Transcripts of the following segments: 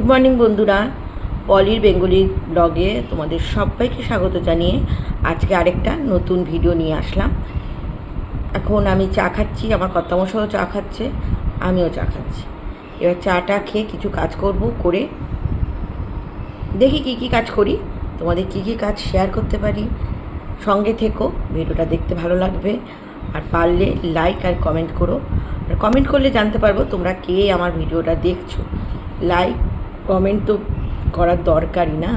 Good morning বন্ধুরা। পলির Bengali ব্লগে তোমাদের সবাইকে স্বাগত জানিয়ে আজকে আরেকটা নতুন ভিডিও নিয়ে আসলাম। এখন আমি চা খাচ্ছি, আমার কর্তামশাও চা খাচ্ছে, আমিও চা খাচ্ছি। এবার চাটা খেয়ে কিছু কাজ করব, করে দেখি কি কি কাজ করি, তোমাদের কি কি কাজ শেয়ার করতে পারি। সঙ্গে থেকো, ভিডিওটা দেখতে ভালো লাগবে। আর পারলে লাইক আর কমেন্ট করো। আর কমেন্ট করলে জানতে পারব তোমরা কে আমার ভিডিওটা দেখছ। লাইক কমেন্ট তো করার দরকারই না।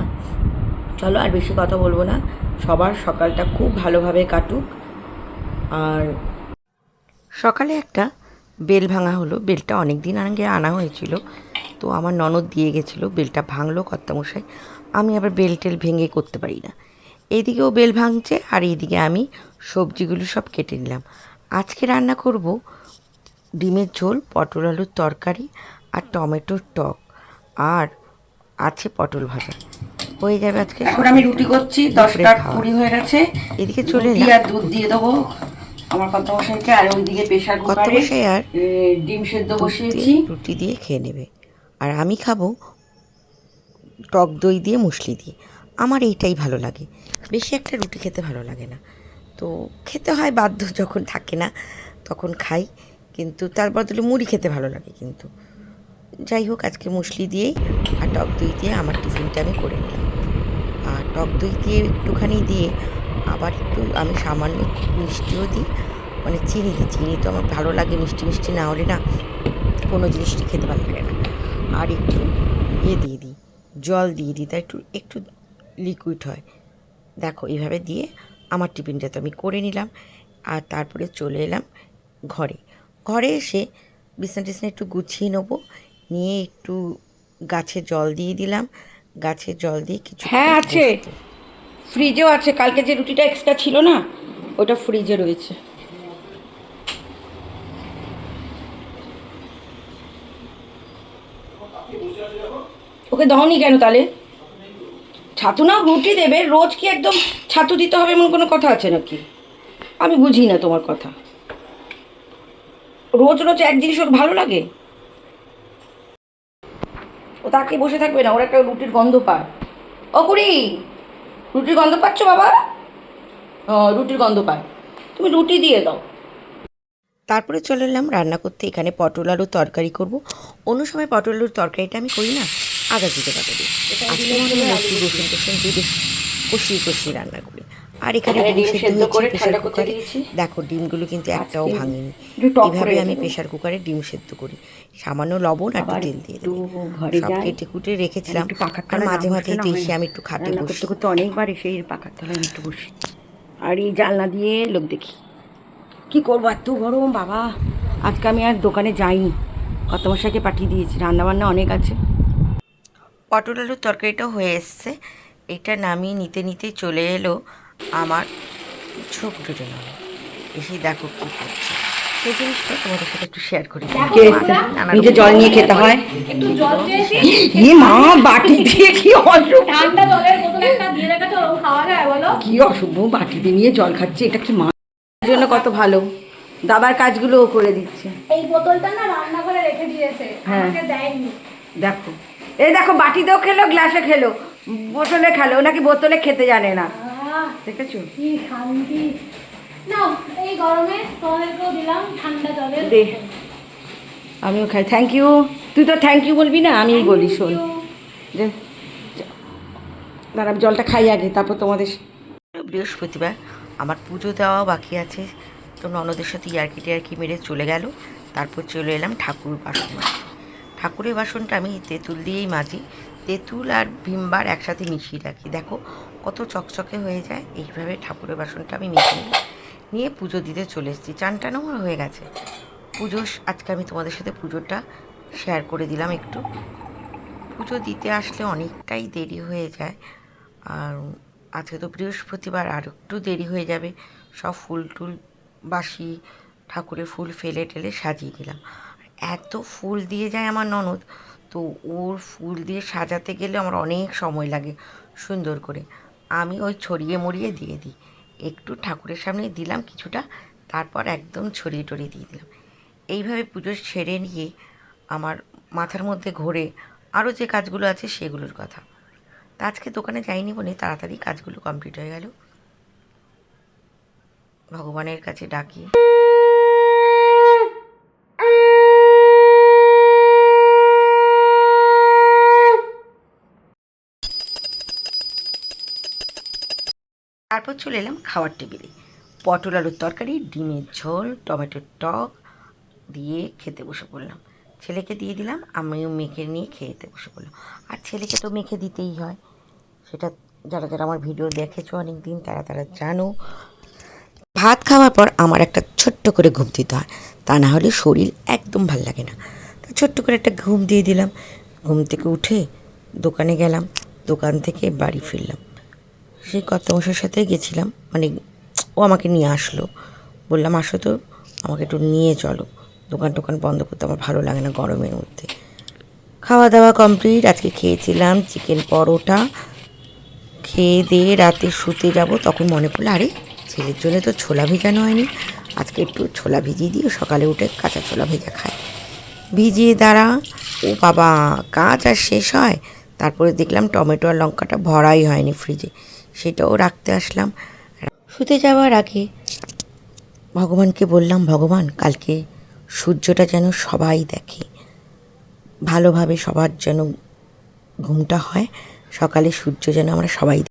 চলো আর বেশি কথা বলব না। সবার সকালটা খুব ভালোভাবে কাটুক। আর সকালে একটা বেল ভাঙা হলো। বেলটা অনেক দিন আগে আনা হয়েছিল। তো আমার ননদ দিয়ে গেছিল। বেলটা ভাঙলো কর্তামশাই। আমি আবার বেল টেল ভেঙে করতে পারি না। এইদিকেও বেল ভাঙছে আর এইদিকে আমি সবজিগুলো সব কেটে নিলাম। আজকে রান্না করব ডিমের ঝোল, পটল আলুর তরকারি আর টমেটোর টক। আর আছে পটল ভাজা। হয়ে যাবে আজকে এখন আমি রুটি করছি দশটা কুড়ি হয়ে গেছে। এদিকে চলে আর দুধ দিয়ে দেবো। আমার কত মশাইকে আর ওইদিকে প্রেশার কুকারে আর ডিম সেদ্ধ বসিয়েছি। রুটি দিয়ে খেয়ে নেবে। আর আমি খাব টক দই দিয়ে মুসলি দিয়ে। আমার এইটাই ভালো লাগে। বেশি একটা রুটি খেতে ভালো লাগে না। তো খেতে হয় বাধ্য যখন থাকে না তখন খাই। কিন্তু তার বদলে মুড়ি খেতে ভালো লাগে কিন্তু। যাই হোক, আজকে মুসলি দিয়েই আর টক দই দিয়ে আমার টিফিনটা আমি করে নিলাম। আর টক দই দিয়ে একটুখানি দিয়ে আবার একটু আমি সামান্য মিষ্টিও দিই। মানে চিনি দিই। চিনি তো আমার ভালো লাগে, মিষ্টি মিষ্টি না হলে না কোনো জিনিসটি খেতে ভালো লাগে না। আর একটু ইয়ে দিয়ে দিই, জল দিয়ে দিই, তাই একটু একটু লিকুইড হয়। দেখো এইভাবে দিয়ে আমার টিফিনটা তো আমি করে নিলাম। আর তারপরে চলে এলাম ঘরে। ঘরে এসে বিছনা টিছনা একটু গুছিয়ে নেব। নিয়ে একটু গাছে জল দিয়ে দিলাম। গাছে জল দিয়ে কিছু হ্যাঁ আছে। ফ্রিজেও আছে। কালকে যে রুটিটা এক্সট্রা ছিল না ওটা ফ্রিজে রয়েছে। ওকে দাওনি কেন তাহলে? ছাতু না রুটি দেবে রোজ কি একদম ছাতু দিতে হবে এমন কোনো কথা আছে নাকি? আমি বুঝি না তোমার কথা। রোজ রোজ এক জিনিস ওর ভালো লাগে? ও তাকে বসে থাকবে না ওর একটা রুটির গন্ধ পায়। ও কুড়ি রুটির গন্ধ পাচ্ছ বাবা? ও রুটির গন্ধ পায়। তুমি রুটি দিয়ে দাও। তারপরে চলে এলাম রান্না করতে এখানে পটল আলুর তরকারি করব। অন্য সময় পটল আলুর তরকারিটা আমি করি না আগা দিতে দিই আজকে রসুন টসুন দিয়ে কষিয়ে কষিয়ে রান্না করি। আর এখানে ডিম সেদ্ধ করে ঠান্ডা প্রেশার কুকারে দেখো ডিমগুলো কিন্তু একটাও ভাঙেনি। এইভাবে আমি প্রেশার কুকারে ডিম সেদ্ধ করি। সামান্য লবণ আর একটু তেল দিয়ে দেবো। সব কেটে কুটে রেখেছিলাম। আর মাঝে মাঝে তো এসে আমি একটু খাটে বসি। করতে করতে অনেকবার এসে এই পাখার তলায় একটু বসি। আর এই জানলা দিয়ে লোক দেখি। কি করব এত গরম বাবা। আজকে আমি আর দোকানে যাইনি। কত মশাইকে পাঠিয়ে দিয়েছি। রান্নাবান্না অনেক আছে। পটল আলুর তরকারিটাও হয়ে এসছে। এটা নামিয়ে নিতে নিতে চলে এলো। আমার ছোট দুটো নয় এসে দেখো কী করছে। সেই জিনিসটা তোমাদের সাথে একটু শেয়ার করি। নিজে জল নিয়ে খেতে হয়? এ মা বাটি দিয়ে কি অসুখ ঠান্ডা জলের বোতল দিয়ে রেখেছো ওরকম খাওয়া যায় বলো? কি অশুভ বাটিতে নিয়ে জল খাচ্ছে এটা কি মা? জন্য কত ভালো। দাবার কাজগুলো ও করে দিচ্ছে। এই বোতলটা না রান্নাঘরে রেখে দিয়েছে হ্যাঁ। আমাকে দেয়নি। দেখো। এই দেখো বাটিতেও খেলো গ্লাসে খেলো বোতলে খেলো নাকি বোতলে খেতে জানে না। দেখেছ? কি শান্তি। নাও এই গরমে তোমাদেরকেও দিলাম ঠান্ডা জলের দে। আমিও খাই। থ্যাংক ইউ তুই তো থ্যাংক ইউ বলবি না আমিই বলি শোন। যে দাঁড়া জলটা খাই আগে তারপর তোমাদের বৃহস্পতিবার আমার পুজো দেওয়া বাকি আছে। তো ননদের সাথে ইয়ার্কি টিয়ার্কি মেরে চলে গেল। তারপর চলে এলাম ঠাকুর বাসন ঠাকুরের বাসনটা আমি তেঁতুল দিয়েই মাজি। তেঁতুল আর ভিমবার একসাথে মিশিয়ে রাখি। দেখো, কত চকচকে হয়ে যায়। এইভাবে ঠাকুরের বাসনটা আমি মিশিয়ে নিয়ে পুজো দিতে চলে এসেছি। চান টানও আমার হয়ে গেছে। পুজো আজকে আমি তোমাদের সাথে পুজোটা শেয়ার করে দিলাম একটু। পুজো দিতে আসলে অনেকটাই দেরি হয়ে যায়। আর আজকে তো বৃহস্পতিবার, আর একটু দেরি হয়ে যাবে। সব ফুল টুল বাসি ঠাকুরের ফুল ফেলে টেলে সাজিয়ে দিলাম এত ফুল দিয়ে যায় আমার ননদ। তো ওর ফুল দিয়ে সাজাতে গেলে আমার অনেক সময় লাগে, সুন্দর করে। আমি ওই ছড়িয়ে মরিয়ে দিয়ে দিই। একটু ঠাকুরের সামনে দিলাম কিছুটা, তারপর একদম ছড়িয়ে টড়িয়ে দিয়ে দিলাম। এইভাবে পুজো সেরে নিয়ে আমার মাথার মধ্যে ঘোরে আরও যে কাজগুলো আছে সেগুলোর কথা। তা আজকে দোকানে যাইনি বলে তাড়াতাড়ি কাজগুলো কমপ্লিট হয়ে গেল। ভগবানের কাছে ডাকি। তারপর চলে এলাম খাওয়ার টেবিলে। পটল আলুর তরকারি, ডিমের ঝোল, টমেটোর টক দিয়ে খেতে বসে পড়লাম। ছেলেকে দিয়ে দিলাম, আমিও মেখে নিয়ে খেতে বসে পড়লাম। আর ছেলেকে তো মেখে দিতেই হয়। সেটা যারা যারা আমার ভিডিও দেখেছ অনেক দিন তারা তারা জানো। ভাত খাওয়ার পর আমার একটা ছোট্ট করে ঘুম দিতে হয়। তা না হলে শরীর একদম ভালো লাগে না। তো ছোট্ট করে একটা ঘুম দিয়ে দিলাম। ঘুম থেকে উঠে দোকানে গেলাম। দোকান থেকে বাড়ি ফিরলাম। সেই কর্তমশার সাথে গেছিলাম। মানে ও আমাকে নিয়ে আসলো। বললাম, আসো তো, আমাকে একটু নিয়ে চলো। দোকান টোকান বন্ধ করতে আমার ভালো লাগে না গরমের মধ্যে। খাওয়া দাওয়া কমপ্লিট, আজকে খেয়েছিলাম চিকেন পরোটা। খেয়ে দিয়ে রাতে শুতে যাব, তখন মনে পড়ল, আরে, ছেলের জন্য তো ছোলা ভেজানো হয়নি। আজকে একটু ছোলা ভিজিয়ে দিয়ে সকালে উঠে কাঁচা ছোলা ভেজা খায় ভিজিয়ে দাঁড়া, ও বাবা, কাজ আর শেষ হয়। তারপরে দেখলাম টমেটো আর লঙ্কাটা ভরাই হয়নি ফ্রিজে সেটাও রাখতে আসলাম। শুতে যাওয়ার আগে ভগবানকে বললাম, ভগবান, কালকে সূর্যটা যেন সবাই দেখে। ভালোভাবে সবার যেন ঘুমটা হয়, সকালে সূর্য যেন আমরা সবাই